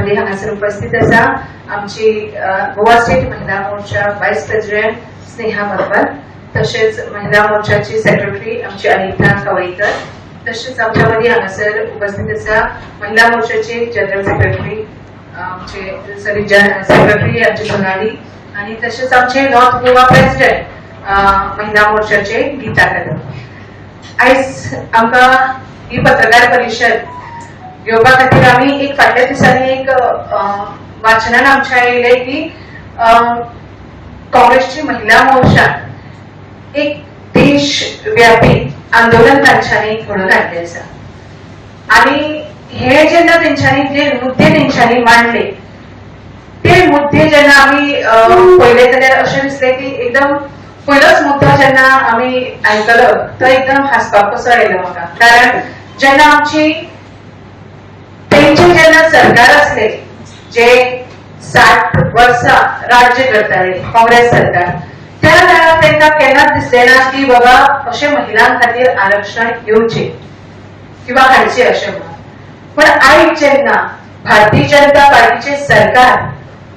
मध्ये हंगासर उपस्थित असा. आमची Goa state Mahila Morcha vice president Sneha Marvar तसेच महिला मोर्चाची सेक्रेटरी आमची अनिता कवळीकर तसेच आमच्या मदीं हांगासर उपस्थित असा. महिला मोर्चाचे जनरल सेक्रेटरी आमचे सॉरी सेक्रेटरी आमची सोनाली आणि तसेच आमचे नॉर्थ गोवा प्रेसिडेंट महिला मोर्चाचे गीता कदम. आयज आमकां ही पत्रकार परिशद योगा खातीर आमी एक फाटल्या दिसांनी एक वाचनान आमच्या येयले की काँग्रेसची महिला मोर्चा एक देश व्यापी आंदोलन तांच्यांनी घडोवन हाडले आसा आणि हे जेन्ना तेंच्यांनी जे मुद्दे तेंच्यांनी मांडले ते मुद्दे जेन्ना आमी अ, पळयले जाल्यार अशें दिसलें की एकदम पयलोच मुद्दो जेन्ना आमी आयकलो तो एकदम हांसपाक कसो आयलो म्हाका कारण जेन्ना आमची तेंचे सरकार असले जे साठ वर्ष राज्य करताले काँग्रेस सरकार. त्या वेळार त्यांना केन्नाच दिसलें ना की बाबा अशें महिलां खातीर आरक्षण येवचें किंवा हाडचे अशें म्हणून. पण आयज जेन्ना भारतीय जनता पार्टीचे सरकार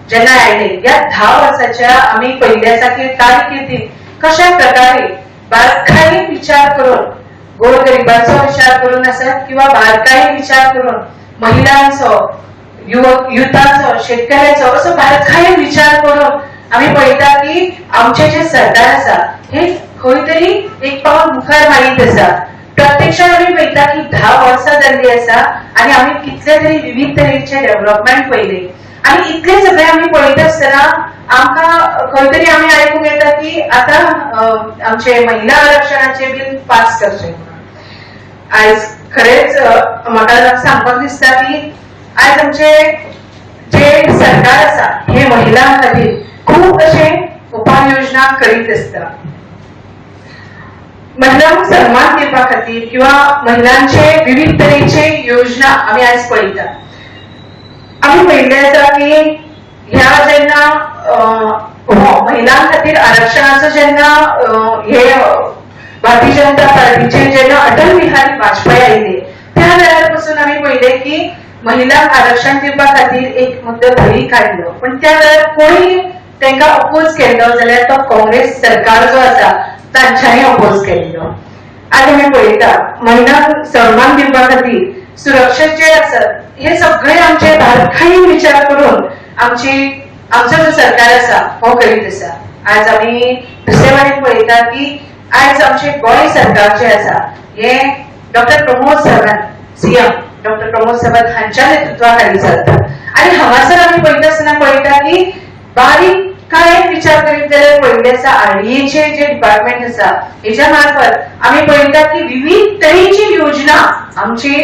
जेन्ना आयले या धा वर्साच्या आमी पयले आसा कारकिर्दीत कशा प्रकारे बारकायेन विचार करून गोरगरिबांचो विचार करून आसत किंवा बारकायेन विचार करून महिलांचं युवक युथांचो शेतकऱ्याचो असो काय विचार करून आमी पळयता की आमचे जे सरकार आसा हे खंय तरी एक पावल मुखार मारीत आसा प्रत्यक्षात आमी पळयता की धा वर्सां जाल्ली आसा आनी आमी कितले तरी विविध तरेचे डेव्हलपमेंट पळयले आणि इतले सगळे आम्ही पळयत आसतना आमकां खंय तरी आमी आयकूंक येता की आतां आमचे महिला आरक्षणाचे बील पास करचे आयज खरेंच म्हाका सांगपाक दिसता की आयज आमचे जे सरकार आसा हे महिलां खातीर खूब अशे उपाय योजना करीत आसता महिलांक सन्मान दिवपा खातीर किंवा महिलांचे विविध तरेचे योजना आमी आयज पळयता आमी पळयल्ले आसा की ह्या जेन्ना हो, महिलां खातीर आरक्षणाचो जेन्ना हे भारतीय जनता पार्टीचे जेन्ना अटल बिहारी वाजपेयी आयले त्या वेळारपासून आमी की महिला आरक्षण दिवपा खातीर एक मुद्दो धरी काडलो पण त्या वेळार कोणी त्यांना अपोज केल्लो जाल्यार तो काँग्रेस सरकार जो आसा तांच्यांनी अपोज केल्लो आज आमी पळयता महिला सन्मान दिवपा खातीर सुरक्षेत जे आसत हे सगळे आमचे बारकायेन विचार करून आमची आमचो जो सरकार आसा हो करीत आसा आज आमी दुसरे वाटेन पळयता की आयज आमचे गोंय सरकार जे आसा हे doctor Pramod Sawant CM doctor Pramod Sawant हांच्या नेतृत्वाखाली चलता आनी हांगासर आमी पळयता आसतना पळयता की बारीक कांय विचार करीत जाल्यार पळयले आसा आरडीएचे जे डिपार्टमेंट आसा हेच्या मार्फत आमी पळयता की विविध तरेची योजना आमची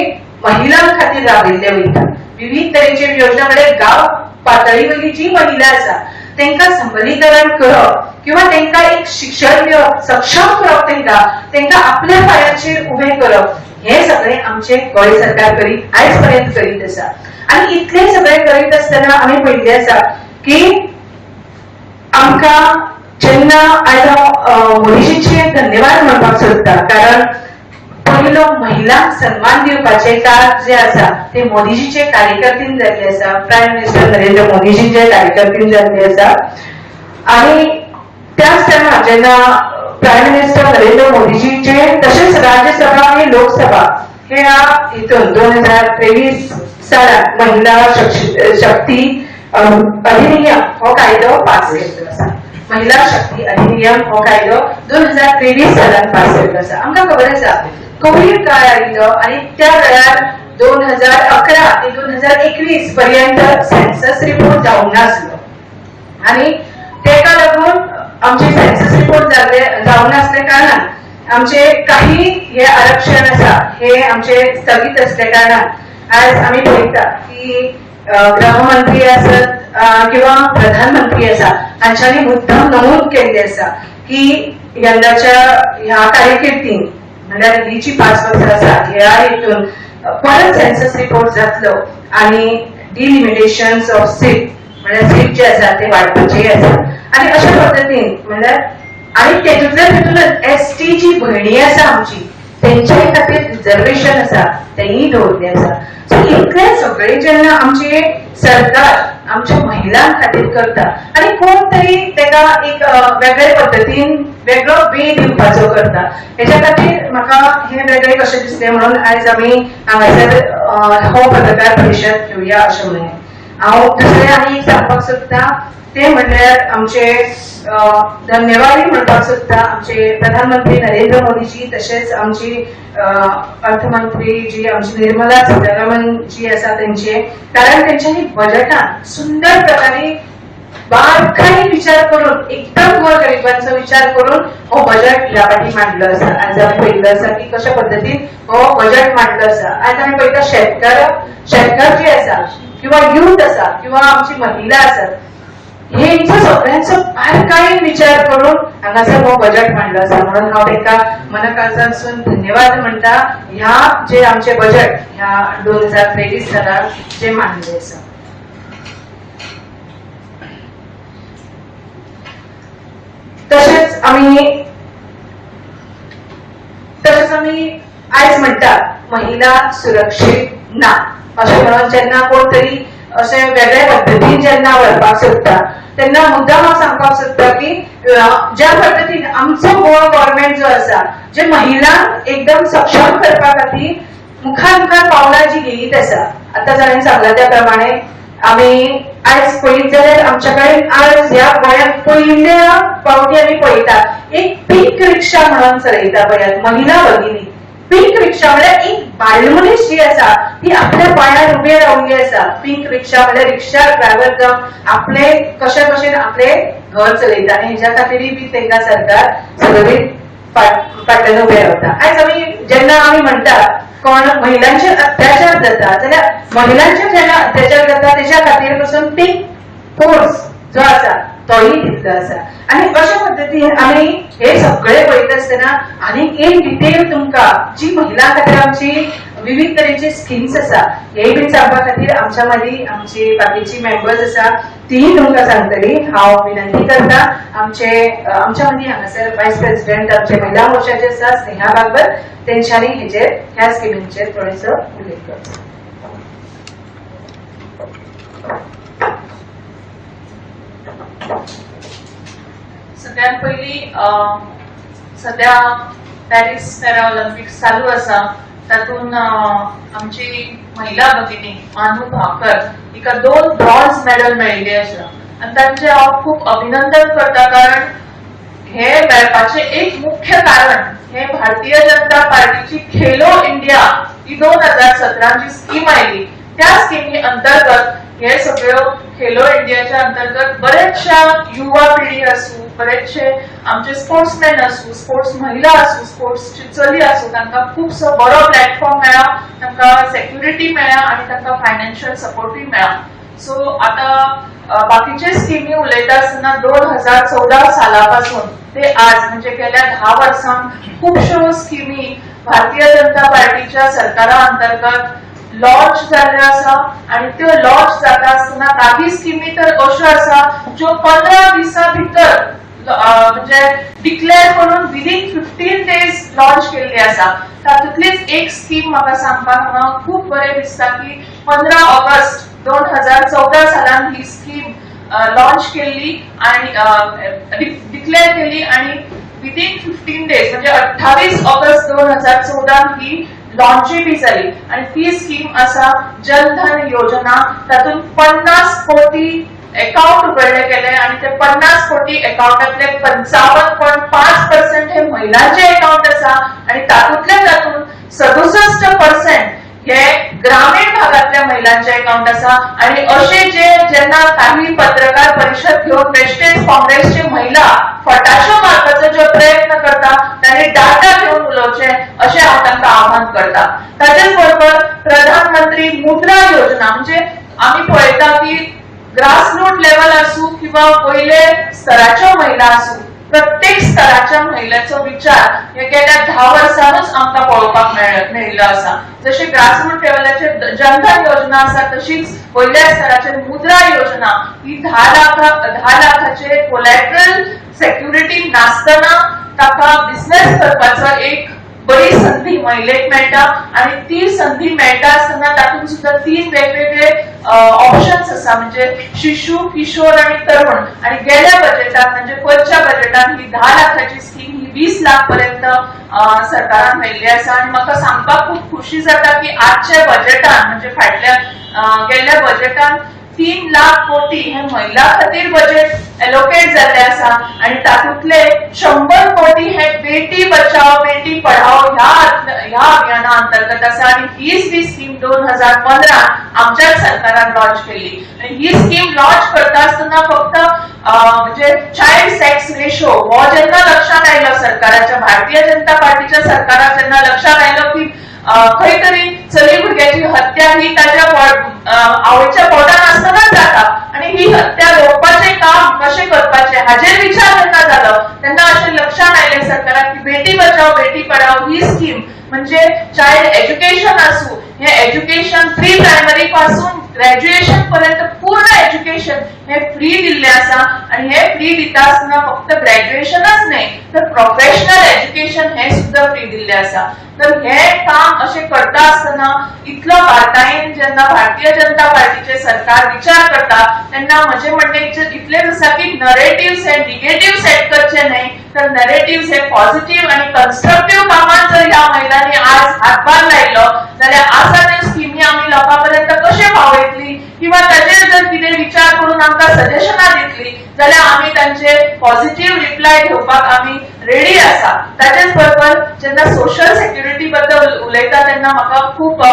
महिलां खातीर राबयल्ले वयता. विविध तरेचे योजना म्हणजे गांव पातळी वयली जी महिला आसा तांकां सबलीकरण करप किंवा तांकां एक शिक्षण दिवप सक्षम करप तांकां तांकां आपल्या पांयाचेर उबें करप हे सगळे आमचे गोंय सरकार करीत आयज पर्यंत करीत आसा. आनी इतले सगळे करीत आसतना आमी पळयल्लें आसा की आमकां जेन्ना आयज हांव मोदीजीचे धन्यवाद म्हणपाक सोदता कारण पयलो महिलांक सन्मान दिवपाचे कार्य जे आसा ते मोदीजीचे कार्यकर्तीन जाल्ले आसा प्रायम मिनिस्टर नरेंद्र मोदीजीचे कार्यकर्तीन जाल्ले आसा आणि त्याच टायमार जेन्ना प्रायम मिनिस्टर नरेंद्र मोदीजीचे तसेच राज्यसभा आणि लोकसभा हे ह्या हितून दोन हजार तेवीस सालांत महिला शक्ती अधिनियम हो कायदो पास केल्लो आसा महिला शक्ती अधिनियम हो कायदो दोन हजार तेवीस सालांत पास केल्लो आसा आमकां खबर आसा कोविड काळ आयिल्लो आनी त्या वेळार दोन हजार अकरा ते दोन हजार एकवीस पर्यंत सेन्सस रिपोर्ट जावंक नासलो आणि तेका लागून आमचे सेन्सस रिपोर्ट जाल्ले जावंक नासले कारणान आमचे काही हे आरक्षण आसा हे आमचे स्थगीत असले कारणान आज आमी पळयता की गृहमंत्री असत किंवा प्रधानमंत्री असा हांच्यानी मुद्दाम नमूद केल्ले आसा की यंदाच्या ह्या कारकिर्दीन म्हणल्यार ही जी पाच वर्सां आसा ह्या हितून परत सेन्सस रिपोर्ट जातलो आणि डिलिमिटेशन ऑफ सीट म्हळ्यार सीट जे आसा ते वाडपाचे आसा आणि अशा पद्दतीन म्हळ्यार म्हणजे, आणि तेतूंतल्या तितूनच एस टी जी भयणी आसा आमची. तेंच्याय खातीर रिजर्वेशन आसा तेंयी दवरलें आसा सो इतले सगळे जेन्ना आमचे सरकार आमच्या महिलां खातीर करता. आनी कोण तरी तेका एक वेगळ्या वेगळे पद्दतीन वेगळो वे दिवपाचो करता. हेच्या खातीर म्हाका हे वेगळे कशें दिसले म्हणून आयज आमी हांगासर हो पत्रकार परिशद घेवया अशें म्हणलें हांव दुसरें आनी सांगपाक सोदता ते म्हणल्यार आमचे अ, म्हणपाक सोदता आमचे प्रधानमंत्री नरेंद्र मोदीजी तसेच आमची अर्थमंत्री जी आमची निर्मला सीतारामन जी आसा त्यांचे. कारण त्यांच्यानी बजेटात सुंदर प्रकारे बारकाईने विचार करून एकदम गोरगरिबांचो विचार करून हो बजेट ह्या फाटी मांडलो आसा आज आमी पळयल्लो आसा की कशा पद्दतीन हो बजेट मांडलो आसा आज आमी पळयता शेतकार शेतकार जे आसा किंवा युथ आसा किंवा आमची महिला आसात हेंचो सगळ्यांचो बारकायेन विचार करून हांगासर हो बजेट मांडलो आसा म्हणून हांव तांकां मनाकाळजानसून धन्यवाद म्हणटा ह्या जे आमचे बजेट ह्या दोन हजार तेवीस सालाक जे मांडले आसा तशेंच आमी तशेंच आमी आयज म्हणटात महिला सुरक्षीत ना. अशें म्हणून जेन्ना कोण तरी अशे वेगळे पद्दतीन जेन्ना व्हरपाक सोदता तेन्ना मुद्दाम हांव सांगपाक सोदता की ज्या पद्दतीन आमचो गोवा गव्हर्मेंट जो आसा जे महिलांक एकदम सक्षम करपा खातीर मुखार मुखार पावलां जी घेयत आसा आतां जाणें सांगला त्या प्रमाणे आमी आयज पळयत जाल्यार आमच्या कडेन आयज ह्या गोंयांत पयल्या फावटी आमी पळयता एक पीक रिक्षा म्हणून चलयता पळयात महिला भगिनी पीक रिक्षा म्हळ्यार एक बायल मनीस जी आसा ती आपल्या पांयार उबे रावल्ली आसा पीक रिक्षा म्हळ्यार रिक्षा ड्रायव्हर आपले कशे कशेन आपले घर चलयता आनी हेच्या खातीरय बी तांकां सरकार सगळी फाटल्यान उबे रावता. आयज आमी जेन्ना आमी म्हणटा कोण महिलांचेर अत्याचार जाता जाल्यार महिलांचेर जेन्ना अत्याचार जाता तेच्या खातीर पसून पीक फोर्स जो आसा तोही तितलो आसा आनी अशा पद्दतीन आमी हे सगळे पळयत आसतना आनीक एक डिटेल तुमकां जी महिलां खातीर आमची विविध तरेचे स्किम्स आसा हेय बी सांगपा खातीर आमच्या मदीं आमची बाकीची मेंबर्स आसा तीय तुमकां सांगतली. हांव विनंती करता आमचे आमच्या मदीं हांगासर वायस प्रेसिडेंट आमचे महिला मोर्चाचे आसा स्नेहा बाबर तेंच्यांनी हेजेर ह्या स्किमींचेर थोडेसो उल्लेख करचो सगळ्यात पहिली सध्या पॅरिस पॅराऑलिम्पिक्स चालू असा. तातूंत आमची महिला भगिनी मानू भाकर तिका दोन ब्रॉन्झ मेडल मेळिल्ले आसा आनी तांचे हांव खूप अभिनंदन करता कारण हे मेळपाचे एक मुख्य कारण हे भारतीय जनता पार्टीची खेलो इंडिया ही दोन हजार सतराची स्कीम आयली त्या स्किमी अंतर्गत हे सगळ्यो खेलो इंडियाच्या अंतर्गत बरेचशा युवा पिढी आसूं बरेचशे आमचे स्पोर्ट्समॅन आसूं स्पोर्ट्स महिला आसूं स्पोर्ट्सची चली आसूं तांकां खुबसो बरो प्लॅटफॉर्म मेळ्ळा तांकां सेक्युरिटी मेळ्ळा आनी तांकां फायनान्शियल सपोर्टूय मेळ्ळा सो आता बाकीचे स्किमी उलयता आसतना दोन हजार चौदा साला पासून ते आज म्हणजे गेल्या धा वर्सांक खुबश्यो स्किमी भारतीय जनता पार्टीच्या सरकारा अंतर्गत लॉन्च जाल्ल्यो आसा आणि त्यो लॉन्च जाता आसतना काही स्किमी तर अश्यो आसा ज्यो पंदरा दिसां भितर म्हणजे डिक्लेअर करून विदीन फिफ्टीन डेज लॉन्च केल्ली आसा तातूंतलीच एक स्कीम म्हाका सांगपाक हांगा खूब बरें दिसता की पंदरा ऑगस्ट दोन हजार चौदा सालान ही स्कीम लॉन्च केल्ली आणि डिक्लेअर केली आणि विदीन फिफ्टीन डेज म्हणजे अठ्ठावीस ऑगस्ट दोन हजार चौदा ही लॉन्चय बी जाली आणि ती स्कीम आसा जनधन योजना तातूंत पन्नास कोटी अकाउंट उघडले गेले आणि ते पन्नास कोटी अकाउंटातले पंचावन्न पॉईंट पाच पर्सेंट हे महिलांचे अकाउंट आसा आणि तातूंतल्या तातूंत सदुसष्ट पर्सेंट हे ग्रामीण भागातल्या अकाउंट आणि असे जे जेन्ना काही पत्रकार परिषद घेऊन वेस्टेज काँग्रेसचे महिला फटाशो मारपाचो जो प्रयत्न करता त्यांनी डाटा घेऊन उलोवचे अशें हांव तांकां आव्हान करता त्याच्याच बरोबर प्रधानमंत्री मुद्रा योजना म्हणजे आमी पळयता की ग्रासरूट लेवल आसूं किंवा पहिले स्तराच्या महिला आसूं प्रत्येक स्तराच्या महिलेचो विचार हे गेल्या धा वर्सांनूच आमकां पळोवपाक मेळिल्लो आसा जशी ग्रासरूट लेवलाचेर जनधन योजना आसा तशीच वयल्या स्तराचेर मुद्रा योजना ही धा लाखा धा लाखाचे कोलॅटरल सेक्युरिटी नासतना ताका बिझनेस करपाचो एक बरी संधी महिलेक मेळटा आणि ती संधी मेळटा आसतना तातूंत सुद्धा तीन वेगवेगळे ऑप्शन्स आसा म्हणजे शिशू किशोर आणि तरुण आणि गेल्या बजेटात म्हणजे फर्स्टच्या बजेटात ही धा लाखाची स्कीम ही वीस लाख पर्यंत सरकारान मेळिल्ली आसा आणि म्हाका सांगपाक खूप खुशी जाता की आजच्या बजेटान म्हणजे फाटल्या गेल्या बजेटान तीन लाख कोटी हे महिला खातीर बजेट एलोकेट जाल्ले आसा आणि तातूंतले शंभर कोटी हे बेटी बचाव बेटी पढाव ह्या ह्या अभियाना अंतर्गत आसा आणि हीच ही स्कीम दोन हजार पंधरा आमच्याच सरकारान लॉन्च केली. आणि ही स्कीम लॉन्च करता आसतना फक्त म्हणजे चाइल्ड सेक्स रेशो हो जेन्ना लक्षात आयलो सरकाराच्या भारतीय जनता पार्टीच्या सरकारात जेन्ना लक्षात आयलो की खंय तरी चली भुरग्याची हत्या ही ताच्या आवडीच्या पोटात आवयच्या जाता आणि ही हत्या रोखपाचे काम कशें करपाचे हाजेर विचार त्यांना जालो त्यांना अशें लक्षात आयलें सरकाराक की बेटी बचाव बेटी पढाव ही स्कीम म्हणजे चाइल्ड एज्युकेशन आसूं हे एज्युकेशन प्री प्रायमरी पासून ग्रॅज्युएशन पर्यंत पूर्ण एज्युकेशन हे फ्री दिल्ले आसा आणि हे फ्री दिता आसतना फक्त ग्रॅज्युएशनच न्हय तर प्रोफेशनल एज्युकेशन हे सुद्धा फ्री दिल्ले आसा तर हे काम अशें करता आसतना इतलो बारकायेन जेन्ना भारतीय जनता पार्टीचे सरकार विचार करता तेन्ना म्हजें म्हणणें इतलें- इतलेंच आसा की नरेटिव्स हे निगेटिव्ह सेट करचे न्हय तर नरेटिव्ह हे पॉझिटिव्ह आणि कन्स्ट्रक्टिव्ह कामात जर ह्या महिलांनी आज हातभार लायलो जाल्यार आसा त्यो स्किमी आमी लोकां पर्यंत कशें पावयतली किंवा ताचेर जर तिने विचार करून आमकां सजेशनां दितली जाल्यार आमी तांचे पॉझिटिव्ह रिप्लाय घेवपाक आमी रेडी आसा ताचेच बरोबर जेन्ना सोशल सेक्युरिटी बद्दल उलयता तेन्ना म्हाका खूप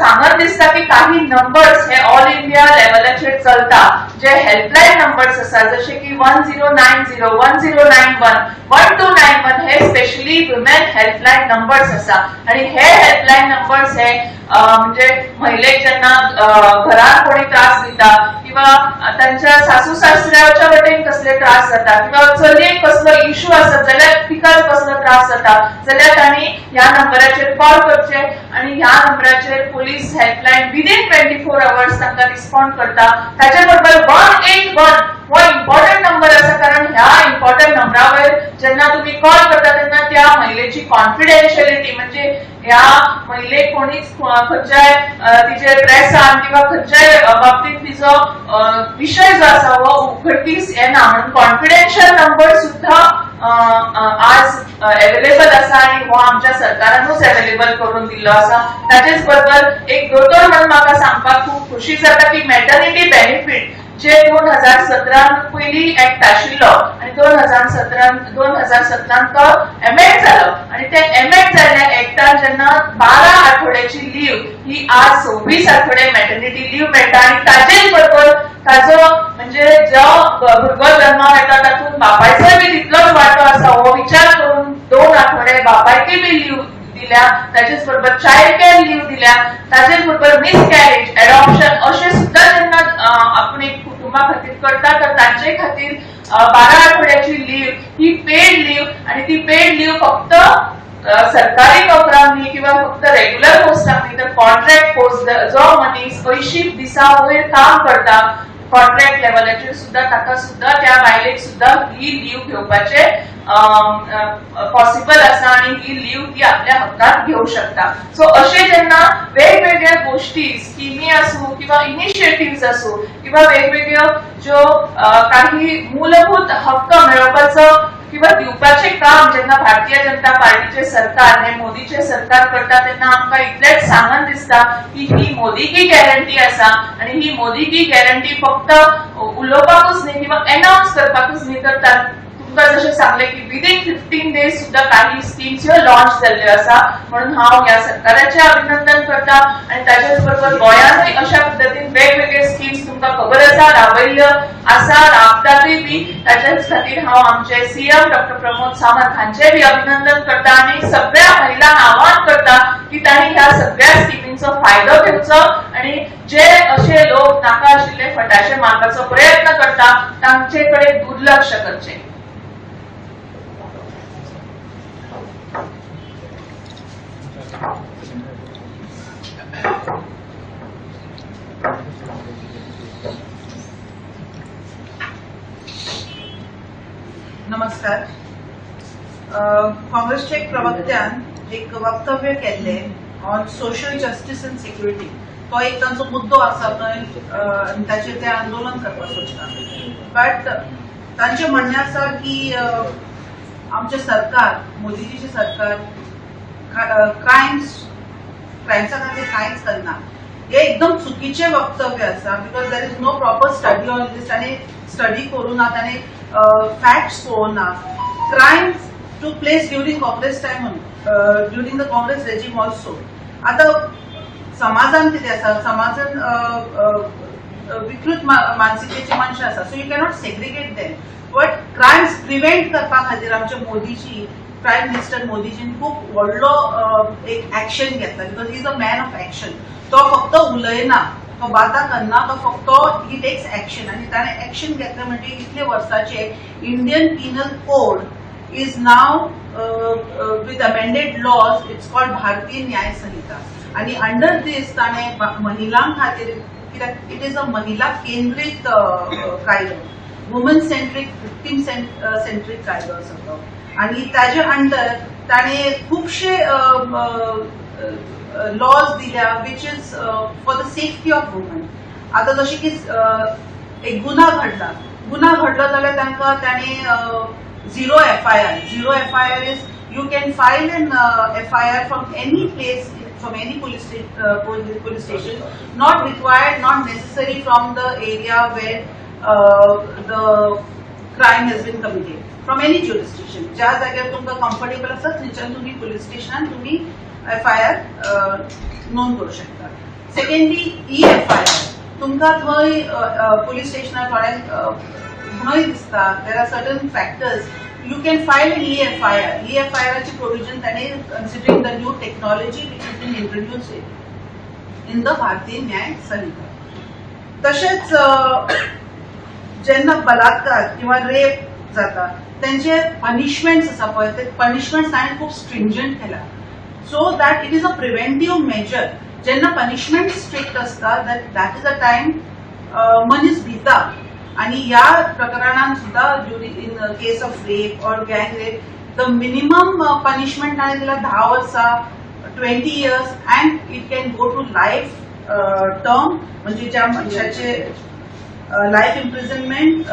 सांगत दिसता की काही नंबर्स हे ऑल इंडिया लेवलाचेर चलता. जे हेल्पलायन नंबर्स आसा जसे की one zero nine zero one zero nine one one two nine one हे स्पेशली वुमेन हेल्पलायन नंबर्स आसा आणि हे हेल्पलायन नंबर्स हे म्हणजे महिलेक जेन्ना अ, घरात कोणी त्रास दिता किंवा त्यांच्या सासू सासऱ्याच्या वटेन कसले त्रास जाता किंवा चलयेक कसलो इश्यू आसत जाल्यार तिकाच कसलो त्रास जाता जाल्यार तांणी ह्या नंबराचेर कॉल करचे आणि ह्या नंबराचेर police helpline within twenty four hours तांकां रिस्पॉन्ड करता ताचे बरोबर वन एट वन हो इम्पॉर्टंट नंबर आसा कारण ह्या इम्पॉर्टंट नंबरावर जेन्ना तुम्ही कॉल करता तेन्ना त्या महिलेची कॉन्फिडेन्शियलिटी म्हणजे ह्या महिले कोणीच खंयच्याय तिचे ड्रेसान किंवा खंयच्याय बाबतीत तिचो विशय विषय जो आसा हो उघडकीस येना म्हणून कॉन्फिडेन्शियल नंबर सुद्धा आज अवेलेबल आसा आणि हो आमच्या सरकारानूच अवेलेबल करून दिल्लो आसा ताचेच बरोबर एक दोतोर म्हणून म्हाका सांगपाक खूप खुशी जाता की मॅटर्निटी बेनिफीट जे दोन हजार सतरान पयली ऍक्ट आशिल्लो आणि दोन हजार सतरान दोन हजार सतरान तो एमेंड जालो आणि ते एमेंड जाल्ल्या ऍक्टान जेन्ना बारा आठवड्याची लीव ही आज सव्वीस आठवडे मॅटर्निटी लीव मेळटा आणि ताचेच बरोबर ताजो म्हणजे जो भुरगो जन्माक येता तातूंत बापायचोय बी तितलोच वांटो आसा हो विचार करून दोन आठवडे बापायकय बी लीव दिल्या ताचेच बरोबर चाइल्ड केअर लीव दिल्या. ताचेच बरोबर मिस कॅरेज एडॉप्शन अशें सुद्धा त्यांना आपण एक कुटुंबा खातीर करता तर तांचे खातीर बारा आठवड्याची लीव ही पेड लीव आणि ती पेड लीव फक्त सरकारी नोकरांनी किंवा फक्त रेग्युलर पोस्टांनी तर कॉन्ट्रॅक्ट पोस्ट जो मनीस अंयशी दिसा वयर काम करता कॉन्ट्रॅक्ट लेवलाचेर सुद्धा ताका सुद्धा त्या बायलेक सुद्धा ही लीव घेवपाचे पॉसिबल आसा आणि ही लिव्ह ती आपल्या हक्कात घेऊ शकता. सो अशे जेन्ना वेगवेगळ्या गोष्टी स्किमी असू किंवा इनिशिएटिव्ह असू किंवा वेगवेगळ्यो ज्यो काही मूलभूत हक्क मेळोवपाचो किंवा दिवपाचे काम जेन्ना भारतीय जनता पार्टीचे सरकार हे मोदीचे सरकार करता तेन्ना आमकां इतलेच सांगन दिसता की ही मोदी की गॅरंटी आसा आणि ही मोदी की गॅरंटी फक्त उलोवपाकूच न्ही किंवा अनाउन्स करपाकूच न्ही तर तुमकां जशें सांगलें की विदीन फिफ्टीन डेज सुद्धा काही स्किम्स ह्यो लॉन्च जाल्ल्यो आसा म्हणून हांव ह्या सरकाराचें अभिनंदन करता आणि ताचेच बरोबर गोंयांतूय अशा पद्दतीन वेगवेगळे स्किम्स तुमकां खबर आसा राबयल्ल्यो आसा राबतातूय बी. ताच्याच खातीर हांव आमचे सीएम डॉक्टर प्रमोद सावंत हांचे बी अभिनंदन करता आणि सगळ्या महिलांक आवाहन करता की तांणी ह्या सगळ्या स्किमींचो फायदो घेवचो आणि जे असे लोक नाका आशिल्ले फटाशे मारपाचो प्रयत्न करता तांचे कडेन दुर्लक्ष करचें. काँग्रेसच्या एक प्रवक्त्यान एक वक्तव्य केल्लें on social justice and security तो एक तांचो मुद्दो आसा थंय ताचेर ते आंदोलन करपाक सोदता. बट तांचें म्हणणें आसा की आमचे आमचें सरकार मोदीजीचें सरकार क्रायम्स क्रायम्सा खातीर कांयच करना. हे एकदम चुकीचे वक्तव्य आसा because there is no proper study on this ताणें स्टडी करूं ना ताणें facts पळोवना crimes to place during Congress time during the Congress regime also आतां समाजान कितें आसा समाजान विकृत मानसिकेची मनशां आसा so you cannot segregate them but crimes prevent करपा खातीर आमचे मोदीजी प्रायम मिनिस्टर मोदीजीन खूब व्हडलो एक एक्शन घेतला. Because is a man of action तो फक्त उलयना. तो बाता करना. तो फक्त ही टेक्स एक्शन आनी ताणें एक्शन घेतलें म्हणजे इतले वर्साचे Indian penal code is now uh, uh, with amended laws it's called भारतीय न्याय संहिता आणि अंडर दिस ताणें ब- महिलां खातीर कित्याक इट इज अ महिला केंद्रीत uh, कायदो वुमन सेंट्रीक विक्टीम सेंट्रीक कायदो आसा तो आणि ताजे अंडर ताणें खुबशे लॉज दिल्या which is for the safety of women आता जशें की एक गुन्हा घडला गुन्हा घडलो जाल्यार तांकां ताणें zero FIR. Zero FIR is you can file an uh, FIR from any place, from any police, sta- uh, police police station, not required, not necessary from the area where uh, the crime has been committed. From any jurisdiction. ज्या जाग्यार तुमकां comfortable आसा थंयच्यान तुमी police स्टेशनान तुमी F I R नोंद करूं शकता secondly E F I R तुमकां थंय पुलीस स्टेशनार थोड्यांक अ, दिसता there are certain factors you can file in E F I R E F I Archi provision ताणें considering the new technology which is been introduce in the Bharatiya Nyaya Sanhita तशेंच जेन्ना बलात्कार किंवा रेप जाता त्यांचे punishments आसा पळय ते पनिशमेंट्स हांवें खूब स्ट्रिंजंट केला. So that it is a preventive measure जेन्ना पनिशमेंट स्ट्रिक्ट असता that that is a time मनीस भिता. आणि या प्रकरणात सुद्धा in case of rape or गँग रेप द मिनिमम पनिशमेंट आणि त्याला दहा वर्षा twenty years and it can go to life term म्हणजे ज्या मनशाचे लाईफ इम्प्रिझनमेंट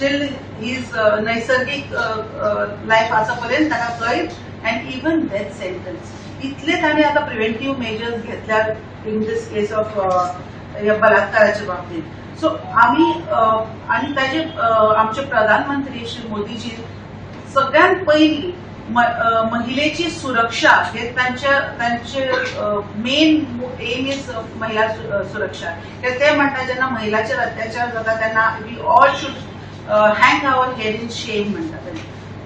टिल हिज नैसर्गिक uh, uh, लाईफ आसापर्यंत त्याला कैद अँड इवन डेथ सेंटन्स इतले त्याने आता प्रिव्हेंटिव्ह मेजर्स घेतल्या इन दिस केस ऑफ या बलात्काराच्या बाबतीत. सो आमी आणि ताजे आमचे प्रधानमंत्री श्री मोदीजी सगळ्यात पहिली महिलेची सुरक्षा हे त्यांच्या त्यांचे मेन एम इज महिला सुरक्षा. तर ते म्हणतात जेन्ना महिलाचेर अत्याचार जाता तेन्ना we all should hang our head in shame म्हणटा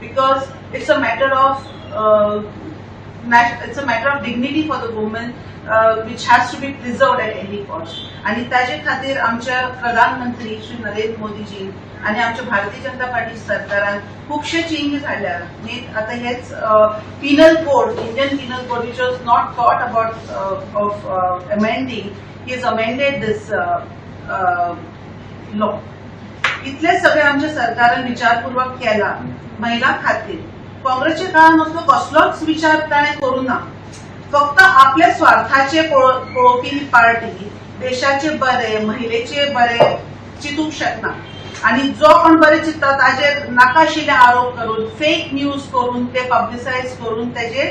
because it's a matter of it's a matter of dignity for the uh, which has to be preserved at any cost आणि ताजे खातीर आमच्या प्रधानमंत्री श्री नरेंद्र मोदीजी आणि आमच्या भारतीय जनता पार्टी सरकारान खुबशे चेंजीस हाडल्या आतां आता हेच penal code Indian penal code which was not thought about of amending he is amended this law इतले सगळे आमच्या सरकारान विचारपूर्वक केला महिला खातीर. काँग्रेसच्या काळात असलो कसलोच विचार ताणें करूं ना. फक्त आपल्या स्वार्थाचे पळोवपी पार्टी देशाचे बरे महिलेचे बरे चिंतूंक शकना आणि जो कोण बरे चिंतता ताजेर नाकाशिल्ले आरोप करून फेक न्यूज करून ते पब्लिसायज करून तेजे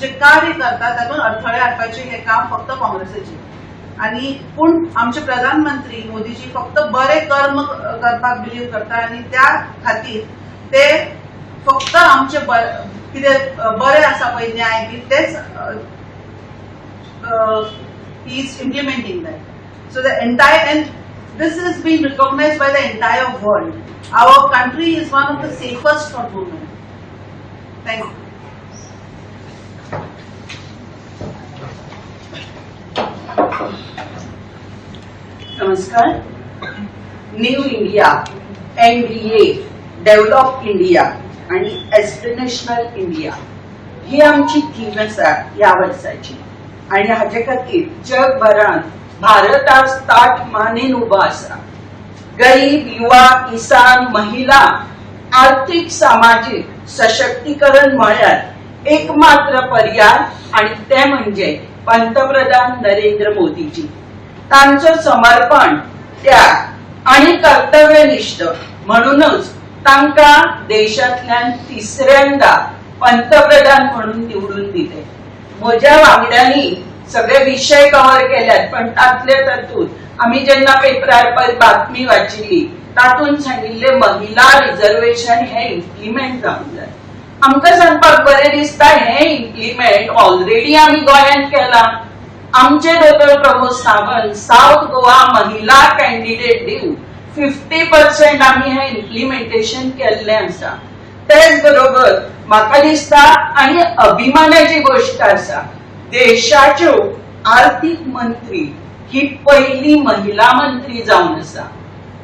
जे कार्य करता तातूंत अडथळे हाडपाचे हे काम फक्त काँग्रेसीचे आणि पूण आमचे प्रधानमंत्री मोदीजी फक्त बरे कर्म करपाक बिलीव करता आणि त्या खातीर ते फक्त आमचे कितें बरें आसा पळय न्याय बी तेच he is implementing that so the entire and this is being recognized by the entire world. Our country is one of the safest for women. Thank you. नमस्कार new india NDA develop India आणि aspirational India ही आमची theme आहे या वर्षाची. आणि हाचे खातीर जगभरात भारत आज ताट मानेन उबो आसा गरीब युवा किसान महिला आर्थिक सामाजिक सशक्तीकरण म्हळ्यार एकमात्र पर्याय आणि ते म्हणजे पंतप्रधान नरेंद्र मोदीजी. तांचं समर्पण त्या आणि कर्तव्यनिष्ठ म्हणूनच तांका देशांतल्यान तिसऱ्यांदा पंतप्रधान म्हणून निवडून दिले. म्हज्या वांगड्यांनी सगळे विषय कव्हर केल्यात पण तातले तातूंत आम्ही जेन्ना पेपरार पळय बातमी वाचिल्ली तातूंत सांगिल्ले महिला रिझर्वेशन हे इम्प्लिमेंट जावंक जाय आमकां सांगपाक बरें दिसता हे इम्प्लिमेंट ऑलरेडी आमी गोंयांत केला. आमचे दोतोर प्रमोद सावंत साऊथ गोवा महिला कॅन्डिडेट दिवन फिफ्टी पर्सेंट आम्ही हे इम्प्लिमेंटेशन केल्लें आसा तेच बरोबर म्हाका दिसता आणि अभिमानाची गोष्ट आसा देशाच्यो आर्थिक मंत्री ही पहिली महिला मंत्री जावन आसा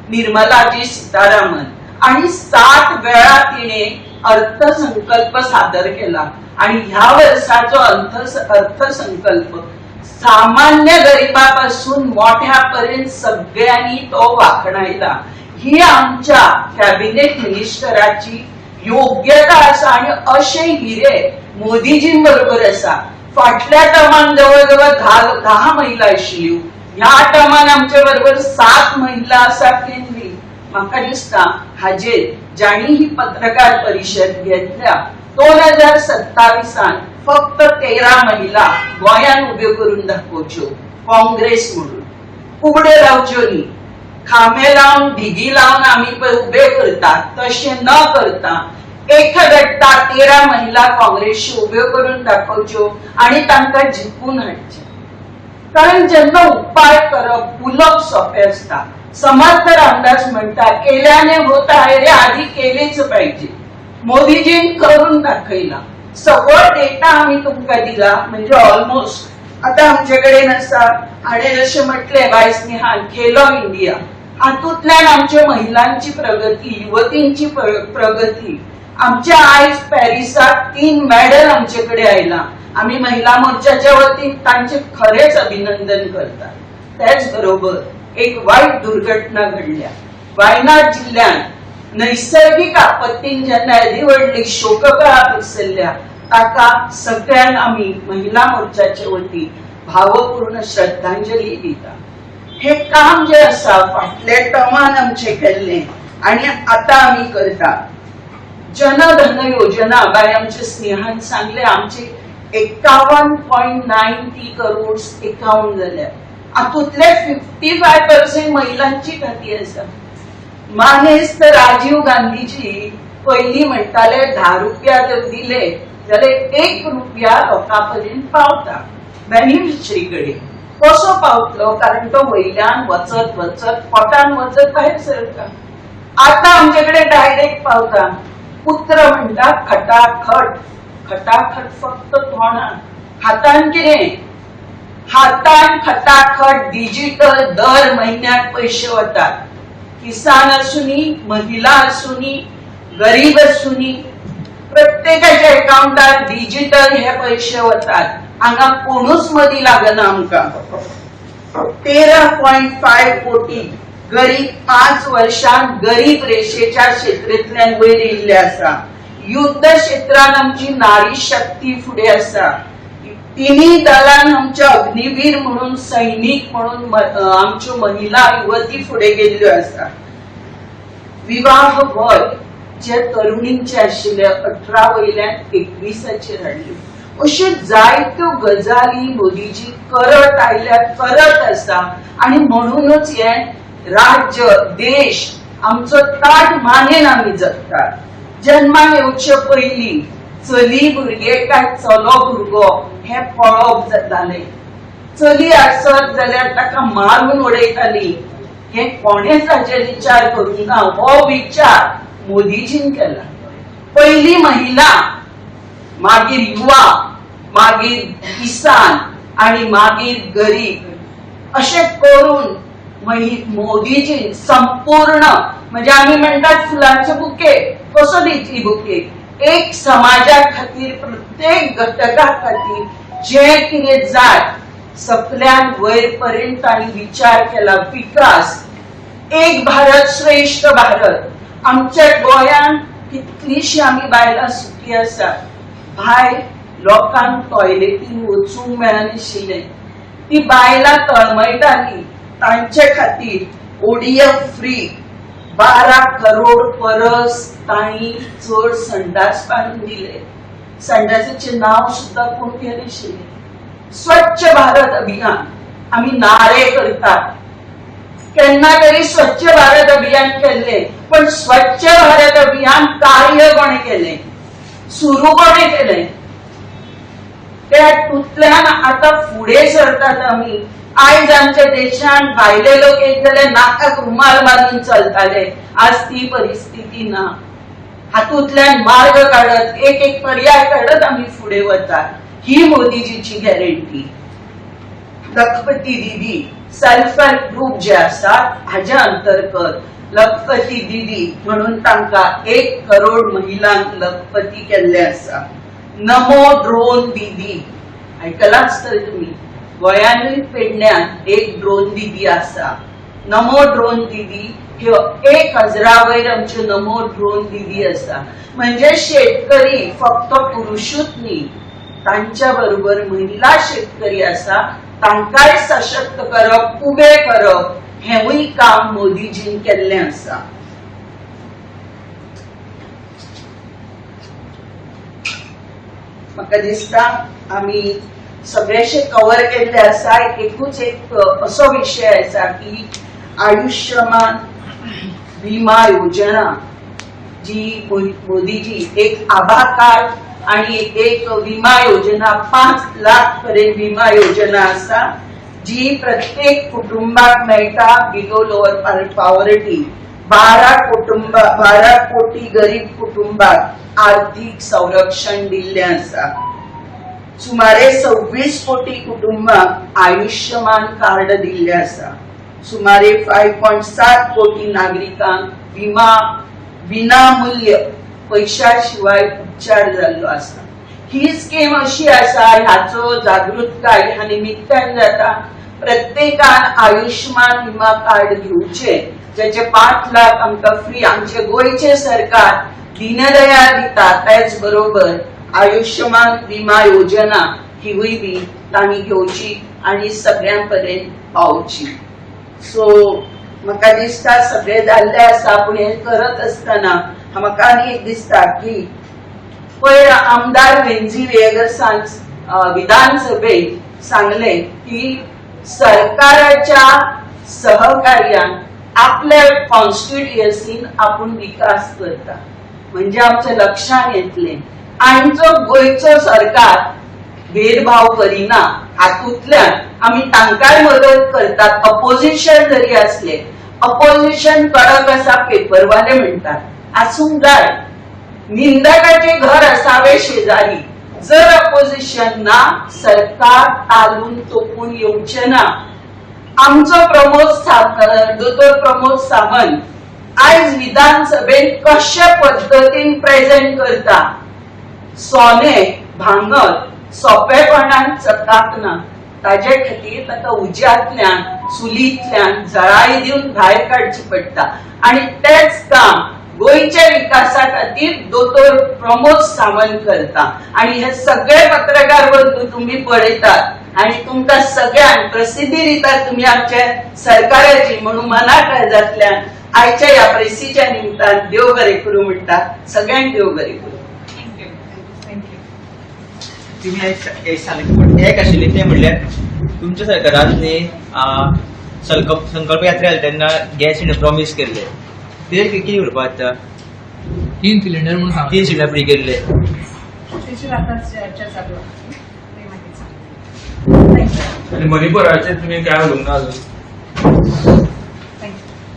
निर्मलाजी सीतारामन. आणि सात वेळा तिने अर्थसंकल्प सादर केला. आणि ह्या वर्षाचो अर्थ अर्थसंकल्प सामान्य गरिबापासून मोठ्यापर्यंत सगळ्यांनी तो वाखणायला ही आमच्या कॅबिनेट मिनिस्टराची योग्यता आसा आणि अशे हिरे मोदीजीं बरोबर आसा फाटल्या टर्मान जवळजवळ धा धा महिला आशिल्ल्यो ह्या टर्मान आमच्या बरोबर सात महिला आसा केंद्री म्हाका दिसता हाजेर ज्यांनी ही पत्रकार परिषद घेतल्या दोन हजार सत्तावीसान फक्त तेरा महिला गोंयान उब्यो करून दाखोवच्यो. काँग्रेस म्हणून. उबडे रावच्यो न्ही खांबे लावन ढिगी लावन आमी पळय उबे करतात तशें न करता एखाद्या तेरा महिला काँग्रेसच्यो उब्यो करून दाखोवच्यो आणि तांकां जिखून हाडचे कारण जेन्ना उपाय करप उलोवप सोंपें आसता समर्थ रामदास म्हणटा केल्याने होत आहे रे आधी केलेच पाहिजे. मोदीजीन करून दाखयला सगळो डेटा आम्ही तुमकां दिला म्हणजे ऑलमोस्ट आता आमचे कडेन आसा हाणें जशें म्हटलें निहाल खेलो इंडिया हातूंतल्यान आमच्या महिलांची प्रगती युवतींची प्रगती आमच्या आयज पॅरिसात तीन मेडल आमचे कडेन आयला आम्ही महिला मोर्चाच्या वतीन तांचे खरेच अभिनंदन करतात त्याच बरोबर एक वाईट दुर्घटना घडल्या वायनाड जिल्ह्यात नैसर्गिक आपत्तीन जेन्ना शोककळा पसरल्या काका सगळ्यांना आम्ही महिला मोर्चाचे वती भावपूर्ण श्रद्धांजली दिता. हे काम जे असा फाटल्या टर्मान आमचे केल्ले. आणि आता आम्ही करता जनधन योजना बाय आमचे स्नेहान सांगले. आमचे एकावन्न पॉईंट नाईन ती करोड अकाउंट जाल्यात हातूंतले फिफ्टी फाय पर्सेंट महिलांची खाती आसा मानेस्त राजीव गांधीजी पयलीं म्हणटाले धा रुपया जर दिले जाल्यार एक रुपया लोकां पर्यंत पावता बेनिफिशरी कडेन कसो पावतलो कारण तो वयल्यान वचत वचत पोटान वचत भायर सरता आता आमचे कडेन डायरेक्ट पावता पुत्र म्हणटा खटाखट. खटाखट फक्त तोंडान हातान कितें हातान खटाखट डिजिटल दर म्हयन्याक पयशे वतात किसान असूनी महिला असूनी गरीब असुनी प्रत्येकाच्या अकाउंटात डिजिटल हे पैसे होतात. हांगा कोणूच मदीं लागना आमकां. तेरा पॉइंट फाय कोटी गरीब पाच वर्षांत गरीब रेषेच्या क्षेत्रांतल्यान वयर येयल्ले आसा. युद्ध क्षेत्रांत आमची नारी शक्ती फुडें आसा. तिन्ही दलान आमच्या अग्निवीर म्हणून सैनीक म्हणून आमच्यो महिला युवती फुडें गेल्ल्यो आसा विवाह वय जे तरुणींचे आशिल्ले अठरा वयल्यान एकवीसाचेर हाडले अश्यो जायत्यो गजाली मोदीजी करत आयल्या करत आसा आणि म्हणूनच हे राज्य देश आमचो ताट मानेन आमी जगतात. जन्माक येवचे पयलीं चली भुरगे काय चलो भुरगो. हे पळोवप जाताले चली आसत जाल्यार ताका मारून उडयताली हे कोणेच हाचेर विचार करूंक ना हो विचार? मोदीजीन केला. पहिली महिला मागीर युवा मागीर किसान आणि मागीर गरीब असे करून मोदीजीन संपूर्ण म्हणजे आम्ही म्हणतात फुलांचे बुके कसो दितली बुके? एक समाजा खातीर प्रत्येक घटका खातीर जे कितें जाय सगळ्यान वयर पर्यंत तांणी विचार केला विकास. एक भारत श्रेष्ठ भारत. आमच्या गोंयांत कितलीशी आमी बायलां सुखी आसात भायर लोकांक टॉयलेटीन वचूंक मेळनाशिल्लें ती बायलां तळमळटाली. तांचे खातीर ओडीएफ फ्री बारा करोड परस तांणी चड संडास बांदून दिले. संडासाचे नाव सुद्धा कोण घेनाशिल्ले स्वच्छ भारत अभियान. आम्ही नारे करतात. केन्ना तरी स्वच्छ भारत अभियान केले. पण स्वच्छ भारत अभियान कार्य कोणी केले? सुरू कोणी केले? त्या तुतल्यान आता फुडें सरतात आमी आयज आमच्या देशान भायले लोक येतले नाकाक रुमाल बांदून चलताले. आज ती परिस्थिती ना. हातूंतल्यान मार्ग काढत एक एक पर्याय काढत आम्ही पुढे वतात ही मोदीजीची गॅरंटी लखपती दिदी सेल्फ हेल्प ग्रुप जे आसात हाज्या अंतर्गत लखपती दिदी म्हणून तांकां एक करोड महिलांक लखपती केल्ले आसा. नमो ड्रोन दिदी. आयकलाच तर तुम्ही? गोयांनी पेडण्यात एक ड्रोन दिदी आसा नमो ड्रोन दिदी ह्यो एक हजरा वयर आमच्यो नमो ड्रोन दिदी आसा म्हणजे शेतकरी फक्त पुरुषूच न्ही तांच्या बरोबर महिला शेतकरी आसा तांकांय सशक्त करप उबे करप. हेवूय काम मोदीजीन केल्लें आसा म्हाका दिसता? आमी सगळेशे कव्हर केल्ले आसा एकूच एक असो विशय आसा की आयुष्यमान विमा योजना जी मोदीजी एक आभा कार्ड आणि एक विमा योजना पाच लाख पर्यंत विमा योजना आसा जी प्रत्येक कुटुंबाक मेळटा बिलो लोअर पॉवर्टी बारा कुटुंब बारा कोटी गरीब कुटुंबाक आर्थिक संरक्षण दिल्लें आसा सुमारे सव्वीस कोटी कुटुंबांक आयुष्यमान कार्ड दिल्ले आसा सुमारे फायव्ह पॉईंट सात कोटी नागरिकांक विमा विनामूल्य पैशा शिवाय उपचार जाल्लो आसा ही स्कीम अशी आसा ह्याचो जागृतकाय ह्या निमित्तान जाता प्रत्येकान आयुष्यमान विमा कार्ड घेवचे ज्याचे पाच लाख आमकां फ्री आमचे गोंयचे सरकार दिनदयाळ दिता त्याच बरोबर आयुष्यमान विमा योजना हिवूय बी तांणी घेवची आणि सगळ्यांपर्यंत पावची सो म्हाका दिसता सगळे जाल्ले आसा पूण हे करत असतना म्हाका आनी एक दिसता की पयर आमदार वेंजी वेगसांन विधानसभेत सांगले की सरकाराच्या सहकार्यान आपल्या कॉन्स्टिट्युएन्सीन आपण विकास करता. म्हणजे आमच्या लक्षात येतले. आमचो गोंयचो सरकार भेदभाव करिना हातूंतल्यान आमी तांकांय मदत करतात. अपोजिशन जरी असले अपोजिशन कडक आसा पेपरवाले म्हणतात. आसूंक जाय निंदकाचे घर असावे शेजारी. जर अपोजिशन ना सरकार तालून तोपून येवचे ना. आमचो प्रमोद दोतोर प्रमोद सावंत आयज विधानसभेत कशे पद्दतीन प्रेझेंट करता? सोने भांगर सोंपेपणान चकाकना ताजे खातीर ताका उज्यांतल्यान चुलींतल्यान जळाई दिवन भायर काडची पडटा. आणि तेच काम गोंयच्या विकासा खातीर दोतोर प्रमोद सावंत करता. आणि हे सगळे पत्रकार बंधू तुम्ही पळयतात. आणि तुमकां सगळ्यांक प्रसिद्धी दितात तुम्ही आमच्या सरकाराची म्हणून मनाकळजातल्यान आयच्या ह्या प्रेसीच्या निमतान देव बरें करूं म्हणटा. सगळ्यांक देव बरें करूं. तुम्ही एक- एक सांग- एक आशिल्ले ते म्हणल्यार तुमच्या सरकारान न्ही संकल्प संकल्प यात्रा जाली तेन्ना गॅस सिलिंडर प्रॉमिस केल्ले तेजेर कितें करपा आतां? तीन सिलेंडर म्हणून सांग तीन सिलिंडर फ्री केल्ले त्याची आता चर्चा चालू आहे. ते माहिती सांग. Thank you. आणि मणिपुराचे तुम्ही काय उलोवंक ना अजून